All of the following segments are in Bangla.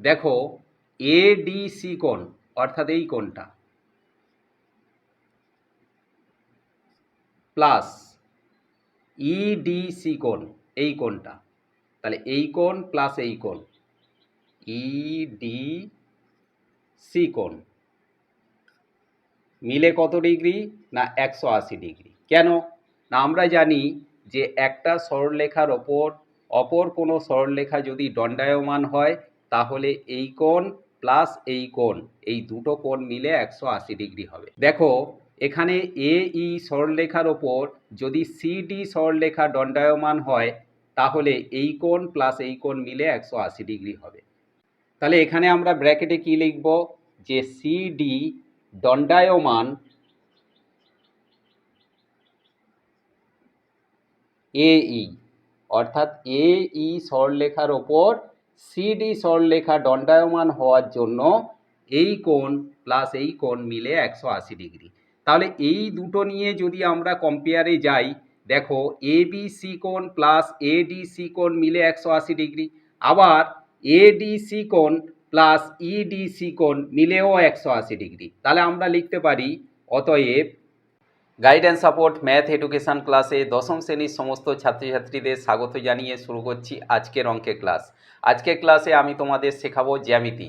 দেখো এ এডিসি কোণ, অর্থাৎ এই কোণটা প্লাস ইডিসি কোণ, এই কোণটা, তাহলে এই কোণ প্লাস এই কোণ ইডি সি কোণ, মিলে কত ডিগ্রি না একশো আশি ডিগ্রি? কেন? না, আমরা জানি যে একটা সরলরেখার ওপর, অপর কোনো সরলরেখা যদি দণ্ডায়মান হয় তাহলে এই কোণ প্লাস এই কোণ, এই দুটো কোণ মিলে একশো আশি ডিগ্রি হবে। দেখো, এখানে এ ই সরলরেখার ওপর যদি সিডি সরলরেখা দণ্ডায়মান হয়, তাহলে এই কোণ প্লাস এই কোণ মিলে একশো আশি ডিগ্রি হবে। তাহলে এখানে আমরা ব্র্যাকেটে কি লিখব? যে সিডি দণ্ডায়মান এই অর্থাৎ এই সরলরেখার ওপর সিডি সরলরেখা দণ্ডায়মান হওয়ার জন্য এই কোণ প্লাস এই কোণ মিলে একশো আশি ডিগ্রি। তাহলে এই দুটো নিয়ে যদি আমরা কম্পেয়ারে যাই, দেখো এ এবিসি কোণ প্লাস এডিসি কোণ মিলে একশো আশি ডিগ্রি। আবার এডিসি কোণ প্লাস ইডিসি কোণ মিলেও একশো আশি ডিগ্রি। তাহলে আমরা লিখতে পারি, অতএব গাইডেন্স সাপোর্ট ম্যাথ এডুকেশন ক্লাসে দশম শ্রেণির সমস্ত ছাত্রছাত্রীদের স্বাগত জানিয়ে শুরু করছি আজকের অঙ্কের ক্লাস আজকের ক্লাসে আমি তোমাদের শেখাবো জ্যামিতি।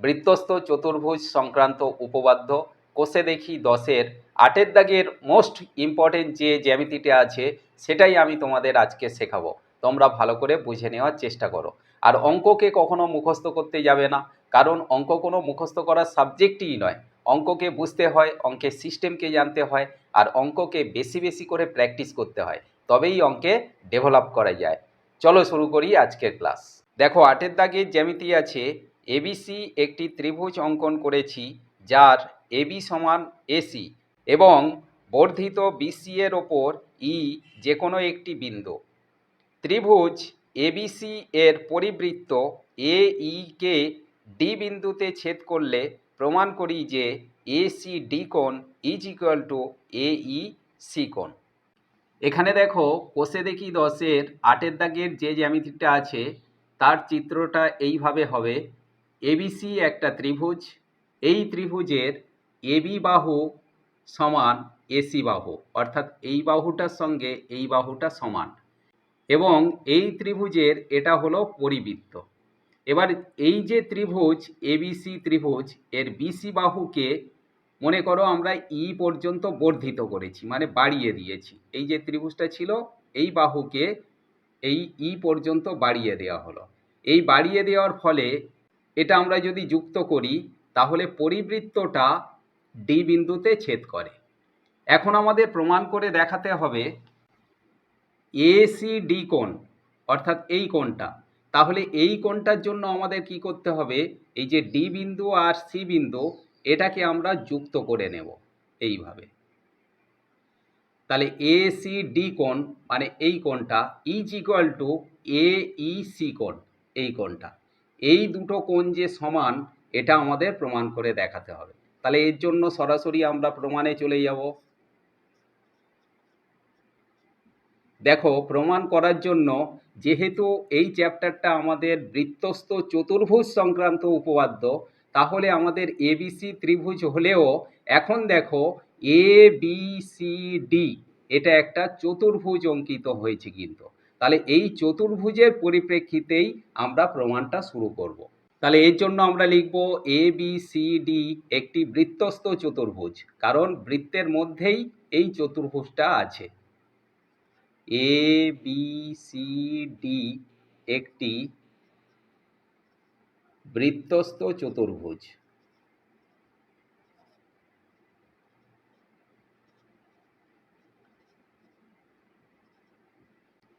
বৃত্তস্থ চতুর্ভুজ সংক্রান্ত উপপাদ্য। কোষে দেখি দশের। আটের দাগের মোস্ট ইম্পর্টেন্ট যে জ্যামিতিটা আছে, সেটাই আমি তোমাদের আজকে শেখাবো। তোমরা ভালো করে বুঝে নেওয়ার চেষ্টা করো। আর অঙ্ককে কখনো মুখস্থ করতে যাবে না, কারণ অঙ্ক কোনো মুখস্থ করার সাবজেক্টই নয়। অঙ্ককে বুঝতে হয়, অঙ্কের সিস্টেমকে জানতে হয়। আর অঙ্ককে বেশি বেশি করে প্র্যাকটিস করতে হয়, তবেই অঙ্কে ডেভেলপ করা যায়। চলো শুরু করি আজকের ক্লাস। দেখো, আটের দাগে জ্যামিতি আছে এবিসি একটি ত্রিভুজ অঙ্কন করেছি, যার এবি সমান এসি এবং বর্ধিত বিসি এর ওপর ই যে কোনো একটি বিন্দু। ত্রিভুজ এবিসি এর পরিবৃত্ত এ কে ডি বিন্দুতে ছেদ করলে প্রমাণ করি যে এ সি ডি কোণ is equal to A E C কোণ এখানে দেখো কোষে দেখি দশের, আটের দাগের যে জ্যামিতিটা আছে, তার চিত্রটা এইভাবে হবে। এবিসি একটা ত্রিভুজ, এই ত্রিভুজের এবি বাহু সমান এসি বাহু, অর্থাৎ এই বাহুটার সঙ্গে এই বাহুটা সমান। এবং এই ত্রিভুজের এটা হলো পরিবৃত্ত। এবার এই যে ত্রিভুজ এবিসি ত্রিভুজ, এর বিসি বাহুকে মনে করো আমরা ই পর্যন্ত বর্ধিত করেছি মানে বাড়িয়ে দিয়েছি। এই যে ত্রিভুজটা ছিল, এই বাহুকে এই ই পর্যন্ত বাড়িয়ে দেওয়া হলো। এই বাড়িয়ে দেওয়ার ফলে এটা আমরা যদি যুক্ত করি, তাহলে পরিবৃত্তটা ডি বিন্দুতে ছেদ করে। এখন আমাদের প্রমাণ করে দেখাতে হবে এসি ডি কোণ, অর্থাৎ এই কোণটা। তাহলে এই কোণটার জন্য আমাদের কি করতে হবে? এই যে ডি বিন্দু আর সি বিন্দু এটাকে আমরা যুক্ত করে নেব এইভাবে। তাহলে এ সি ডি কোণ মানে এই কোণটা is equal to A E C কোণ, এই কোণটা। এই দুটো কোণ যে সমান, এটা আমাদের প্রমাণ করে দেখাতে হবে। তাহলে এর জন্য সরাসরি আমরা প্রমাণে চলে যাব। দেখো, প্রমাণ করার জন্য যেহেতু এই চ্যাপ্টারটা আমাদের বৃত্তস্থ চতুর্ভুজ সংক্রান্ত উপপাদ্য তাহলে আমাদের এবিসি ত্রিভুজ হলেও এখন দেখো এ বি সি ডি এটা একটা চতুর্ভুজ অঙ্কিত হয়েছে কিন্তু তাহলে এই চতুর্ভুজের পরিপ্রেক্ষিতেই আমরা প্রমাণটা শুরু করব। তাহলে এর জন্য আমরা লিখব এ বি সি ডি একটি বৃত্তস্থ চতুর্ভুজ, কারণ বৃত্তের মধ্যেই এই চতুর্ভুজটা আছে এ বি সি ডি একটি বৃত্তস্থ চতুর্ভুজ।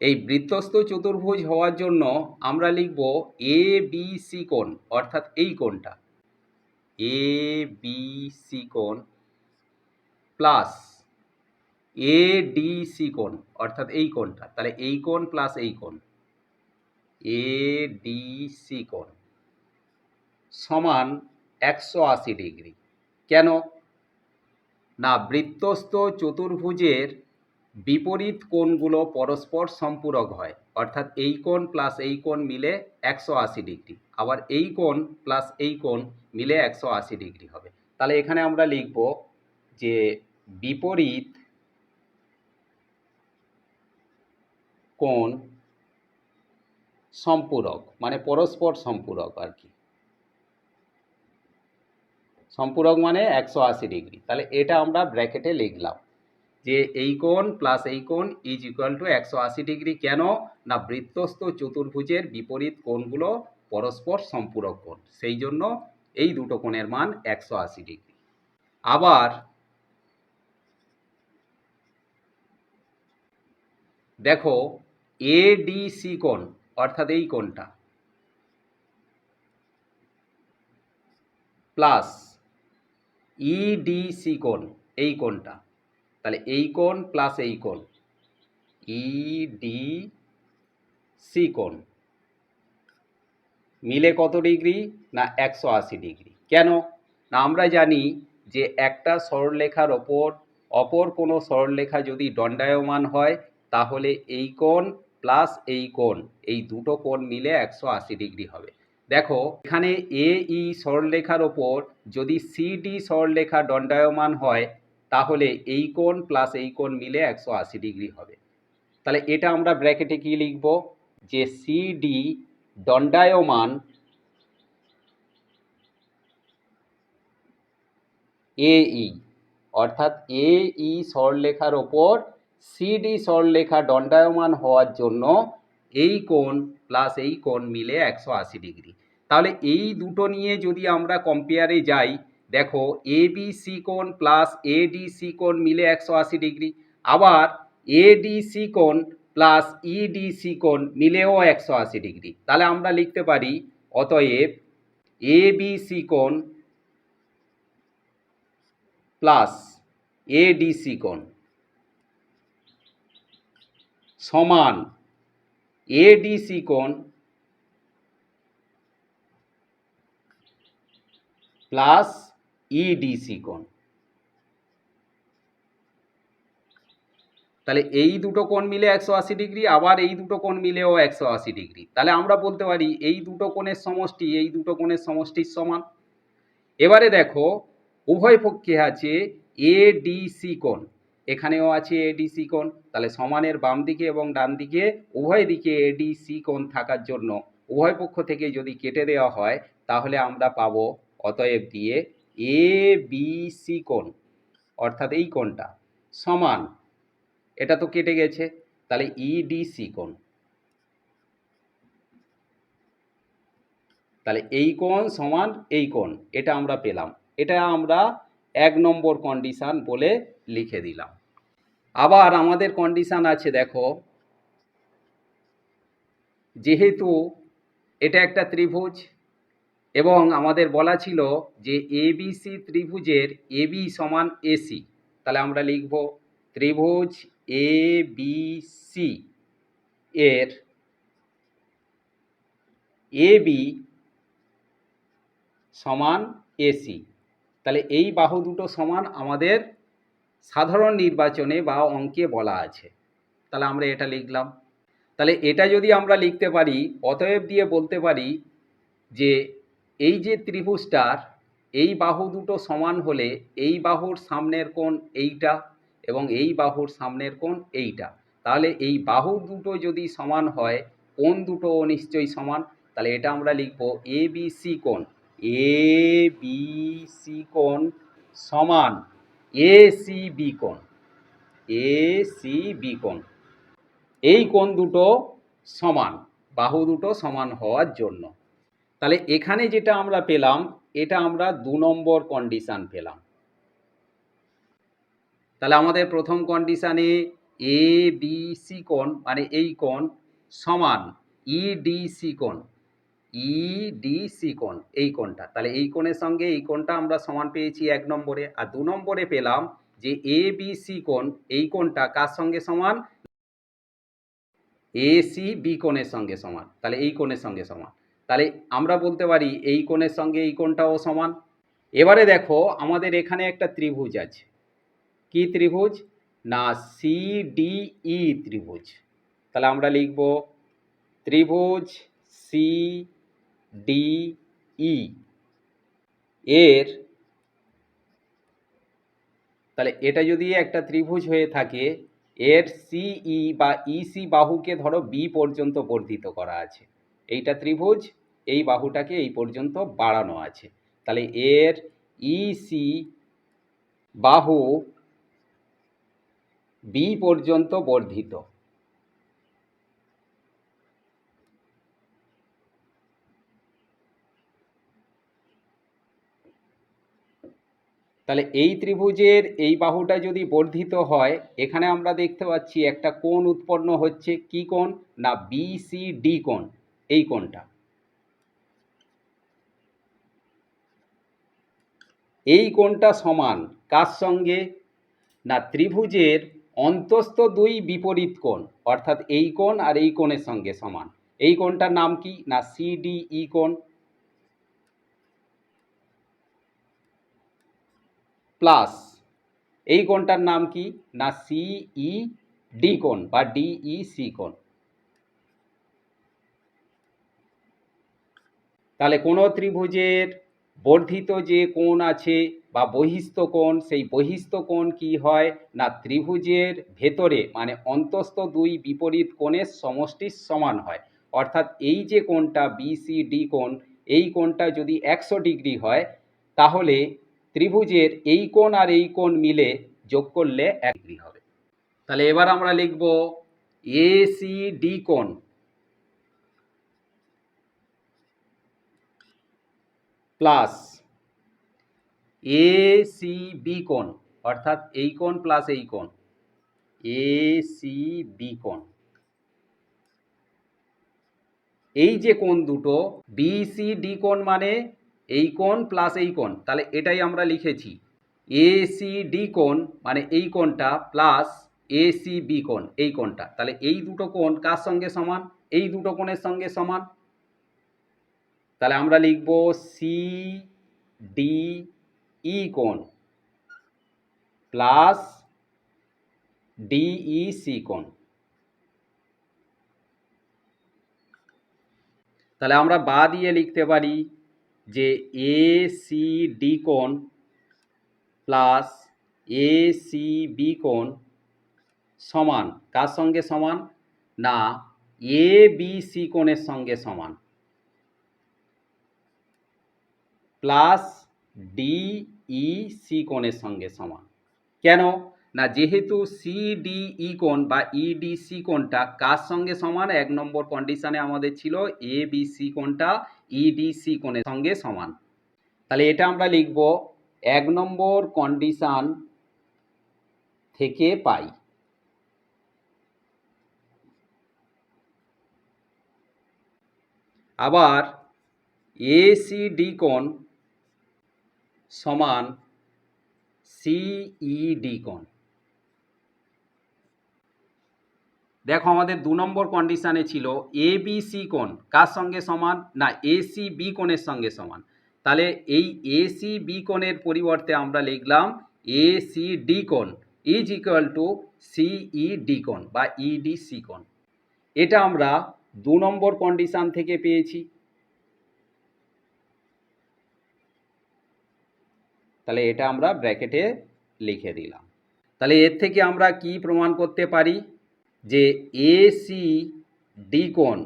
এই বৃত্তস্থ চতুর্ভুজ হওয়ার জন্য আমরা লিখব এ বি সি কোণ, অর্থাৎ এই কোণটা। এ বি সি কোণ প্লাস এ ডি সি কোণ, অর্থাৎ এই কোণটা। তাহলে এই কোণ প্লাস এই কোণ। এ ডি সি কোণ। সমান একশো আশি ডিগ্রি। কেন? না, বৃত্তস্থ চতুর্ভুজের বিপরীত কোণগুলো পরস্পর সম্পূরক হয়। অর্থাৎ এই কোণ প্লাস এই কোণ মিলে একশো আশি ডিগ্রি। আবার এই কোণ প্লাস এই কোণ মিলে একশো আশি ডিগ্রি হবে। তাহলে এখানে আমরা লিখব যে বিপরীত কোণ সম্পূরক মানে পরস্পর সম্পূরক আর কি। সম্পূরক মানে একশো আশি ডিগ্রি। তাহলে এটা আমরা ব্র্যাকেটে লিখলাম যে এই কোণ প্লাস এই কোণ ইজ ইকুয়াল টু একশো আশি ডিগ্রি কেন? না বৃত্তস্থ চতুর্ভুজের বিপরীত কোণগুলো পরস্পর সম্পূরক কোণ। সেই জন্য এই দুটো কোণের মান একশো আশি ডিগ্রি। আবার দেখো এডিসি কোণ, অর্থাৎ এই কোণটা প্লাস ইডিসি কোণ, এই কোণটা। তাহলে এই কোণ প্লাস এই কোণ। ইডি সি কোণ। মিলে কত ডিগ্রি না একশো আশি ডিগ্রি? কেন? না আমরা জানি যে একটা সরলরেখার ওপর অপর কোনো সরলরেখা যদি দণ্ডায়মান হয়, তাহলে এই কোণ প্লাস এই কোণ, এই দুটো কোণ মিলে একশো আশি ডিগ্রি হবে। দেখো, এখানে এ ই সরলরেখার ওপর যদি সিডি সরলরেখা দণ্ডায়মান হয়, তাহলে এই কোণ প্লাস এই কোণ মিলে একশো আশি ডিগ্রি হবে। তাহলে এটা আমরা ব্র্যাকেটে কি লিখব? যে সিডি দণ্ডায়মান এই অর্থাৎ এ ই সরলরেখার ওপর সিডি সরলরেখা দণ্ডায়মান হওয়ার জন্য এই কোণ প্লাস এই কোণ মিলে একশো আশি ডিগ্রি তাহলে এই দুটো নিয়ে যদি আমরা কম্পেয়ারে যাই, দেখো এ বি সি কোণ প্লাস এ ডি সি কোণ মিলে একশো আশি ডিগ্রি আবার এ ডি সি কোণ প্লাস ই ডি সি কোণ মিলেও একশো আশি ডিগ্রি তাহলে আমরা লিখতে পারি, অতএব এ বি সি কোণ প্লাস এ ডি সি কোণ সমান এডিসি কোণ প্লাস ইডিসি কোণ। তাহলে এই দুটো কোণ মিলে একশো আশি ডিগ্রি, আবার এই দুটো কোণ মিলেও একশো আশি ডিগ্রি। তাহলে আমরা বলতে পারি এই দুটো কোণের সমষ্টি, এই দুটো কোণের সমষ্টির সমান। এবারে দেখো, উভয় পক্ষে আছে এডিসি কোণ। এখানেও আছে এডিসি কোণ। তাহলে সমানের বাম দিকে এবং ডান দিকে উভয় দিকে এডিসি কোণ থাকার জন্য উভয় পক্ষ থেকে যদি কেটে দেওয়া হয়, তাহলে আমরা পাব অতএব দিয়ে এ বি সি কোণ। অর্থাৎ এই কোণটা সমান। এটা তো কেটে গেছে। তাহলে ইডিসি কোণ। তাহলে এই কোণ সমান এই কোণ। এটা আমরা পেলাম। এটা আমরা এক নম্বর কন্ডিশান বলে লিখে দিলাম। আবার আমাদের কন্ডিশান আছে, দেখো। যেহেতু এটা একটা ত্রিভুজ, এবং আমাদের বলা ছিল যে এবিসি ত্রিভুজের এবি সমান এসি তাহলে আমরা লিখব ত্রিভুজ এ বি সি এর এবি সমান এসি তাহলে এই বাহু দুটো সমান আমাদের সাধারণ নির্বাচনে বা অঙ্কে বলা আছে। তাহলে আমরা এটা লিখলাম। তাহলে এটা যদি আমরা লিখতে পারি, অতএব দিয়ে বলতে পারি যে এই যে ত্রিভুজটার এই বাহু দুটো সমান হলে এই বাহুর সামনের কোণ এইটা এবং এই বাহুর সামনের কোণ এইটা। তাহলে এই বাহু দুটো যদি সমান হয়, কোণ দুটো নিশ্চয়ই সমান। তাহলে এটা আমরা লিখব এ বি সি কোণ। এ বি সি কোণ সমান। এ সি বি কোণ। এ বি কোণ। এই কোণ দুটো সমান, বাহু দুটো সমান হওয়ার জন্য। তাহলে এখানে যেটা আমরা পেলাম, এটা আমরা দু নম্বর কন্ডিশান পেলাম। তাহলে আমাদের প্রথম কন্ডিশানে এ বি সি কোণ মানে এই কোণ সমান ইডিসি কোণ। ইডিসি কোণ, এই কোণটা। তাহলে এই কোণের সঙ্গে এই কোণটা আমরা সমান পেয়েছি এক নম্বরে। আর দু নম্বরে পেলাম যে এ বি সি কোণ, এই কোণটা কার সঙ্গে সমান? এসি বি কোণের সঙ্গে সমান। তাহলে এই কোণের সঙ্গে সমান। তাহলে আমরা বলতে পারি এই কোণের সঙ্গে এই কোণটাও সমান। এবারে দেখো, আমাদের এখানে একটা ত্রিভুজ আছে। কি ত্রিভুজ? না সিডিই ত্রিভুজ। তাহলে আমরা লিখব ত্রিভুজ সি ডি ই। এর তাহলে এটা যদি একটা ত্রিভুজ হয়ে থাকে, এর সিই বা ইসি বাহুকে ধরো বি পর্যন্ত বর্ধিত করা আছে। এইটা ত্রিভুজ, এই বাহুটাকে এই পর্যন্ত বাড়ানো আছে। তাহলে এর ইসি বাহু বি পর্যন্ত বর্ধিত। তাহলে এই ত্রিভুজের এই বাহুটা যদি বর্ধিত হয়, এখানে আমরা দেখতে পাচ্ছি একটা কোণ উৎপন্ন হচ্ছে কি কোণ? না বিসিডি কোণ, এই কোণটা। এই কোণটা সমান কার সঙ্গে? না, ত্রিভুজের অন্তস্থ দুই বিপরীত কোণ, অর্থাৎ এই কোণ আর এই কোণের সঙ্গে সমান। এই কোণটার নাম কি? না সিডিই কোণ। প্লাস। এই কোণটার নাম কি? না সিই ডি কোণ বা ডিই সি কোণ। তাহলে কোনো ত্রিভুজের বর্ধিত যে কোণ আছে বা বহিস্থ কোণ, সেই বহিস্থ কোণ কি হয়? না, ত্রিভুজের ভেতরে মানে অন্তস্থ দুই বিপরীত কোণের সমষ্টির সমান হয়। অর্থাৎ এই যে কোণটা বিসিডি কোণ, এই কোণটা যদি একশো ডিগ্রি হয়, তাহলে ত্রিভুজের এই কোণ আর এই কোণ মিলে যোগ করলে এক ডিগ্রি হবে। তাহলে এবার আমরা লিখব এসিডি কোণ। প্লাস এ সি বি কোণ, অর্থাৎ এই কোণ প্লাস এই কোণ। এ সি বি কোণ। এই যে কোণ দুটো বি সি ডি কোণ মানে এই কোণ প্লাস এই কোণ, তাহলে এটাই আমরা লিখেছি। এ সি ডি কোণ মানে এই কোণটা প্লাস এ সি বি কোণ, এই কোণটা। তাহলে এই দুটো কোণ কার সঙ্গে সমান? এই দুটো কোণের সঙ্গে সমান। তাহলে আমরা লিখব সি ডি ই কোণ প্লাস ডিই সি কোণ। তাহলে আমরা বা দিয়ে লিখতে পারি যে এ সি ডি কোণ প্লাস এ সি বি কোণ সমান, কার সঙ্গে সমান? না এ বি সি কোণের সঙ্গে সমান। প্লাস ডিই সি কোণের সঙ্গে সমান। কেন? না, যেহেতু সি সিডিই কোণ বা ইডিসি কোণটা কার সঙ্গে সমান? এক নম্বর কন্ডিশনে আমাদের ছিল এ বি সি কোণটা ইডিসি কোণের সঙ্গে সমান। তাহলে এটা আমরা লিখব এক নম্বর কন্ডিশন থেকে পাই। আবার এসিডি কোণ সমান সিইডি কোণ। দেখো আমাদের দু নম্বর কন্ডিশানে ছিল এ বি সি কোণ। কার সঙ্গে সমান? না এসি বি কোণের সঙ্গে সমান। তাহলে এই এসি বি কোণের পরিবর্তে আমরা লিখলাম এ সি ডি কোণ is equal to CE D কোণ বা ইডি সি কোণ। এটা আমরা দু নম্বর কন্ডিশান থেকে পেয়েছি। তাহলে এটা আমরা ব্র্যাকেটে লিখে দিলাম। তাহলে এর থেকে আমরা কি প্রমাণ করতে পারি? যে এসি ডি কোণ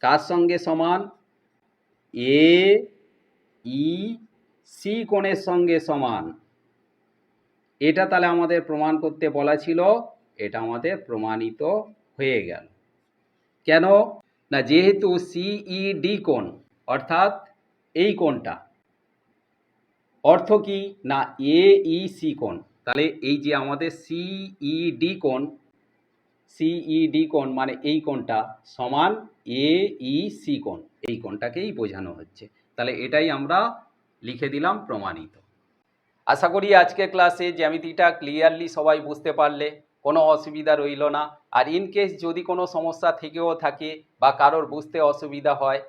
কার সঙ্গে সমান? এ ই সি কোণের সঙ্গে সমান। এটা তাহলে আমাদের প্রমাণ করতে বলা ছিল, এটা আমাদের প্রমাণিত হয়ে গেল। কেন? না, যেহেতু সিই ডি কোণ, অর্থাৎ এই কোণটা। অর্থ কি? না এ ই সি কোণ। তাহলে এই যে আমাদের সিই ডি কোণ সিইডি কোণ মানে এই কোণটা সমান এ ই সি কোণ। এই কোণটাকেই বোঝানো হচ্ছে। তাহলে এটাই আমরা লিখে দিলাম প্রমাণিত। আশা করি আজকের ক্লাসে জ্যামিতিটা ক্লিয়ারলি সবাই বুঝতে পারলে, কোনো অসুবিধা রইল না। আর ইন কেস যদি কোনো সমস্যা থেকেও থাকে বা কারোর বুঝতে অসুবিধা হয়,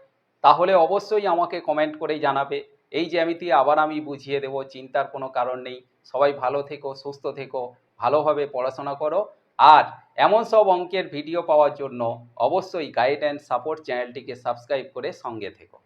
তাহলে অবশ্যই আমাকে কমেন্ট করে জানাবে। এই জ্যামিতি আবার আমি বুঝিয়ে দেবো, চিন্তার কোনো কারণ নেই। সবাই ভালো থেকো, সুস্থ থেকো, ভালোভাবে পড়াশোনা করো। আর এমন সব অঙ্কের ভিডিও পাওয়ার জন্য অবশ্যই গাইড অ্যান্ড সাপোর্ট চ্যানেলটিকে সাবস্ক্রাইব করে সঙ্গে থেকো।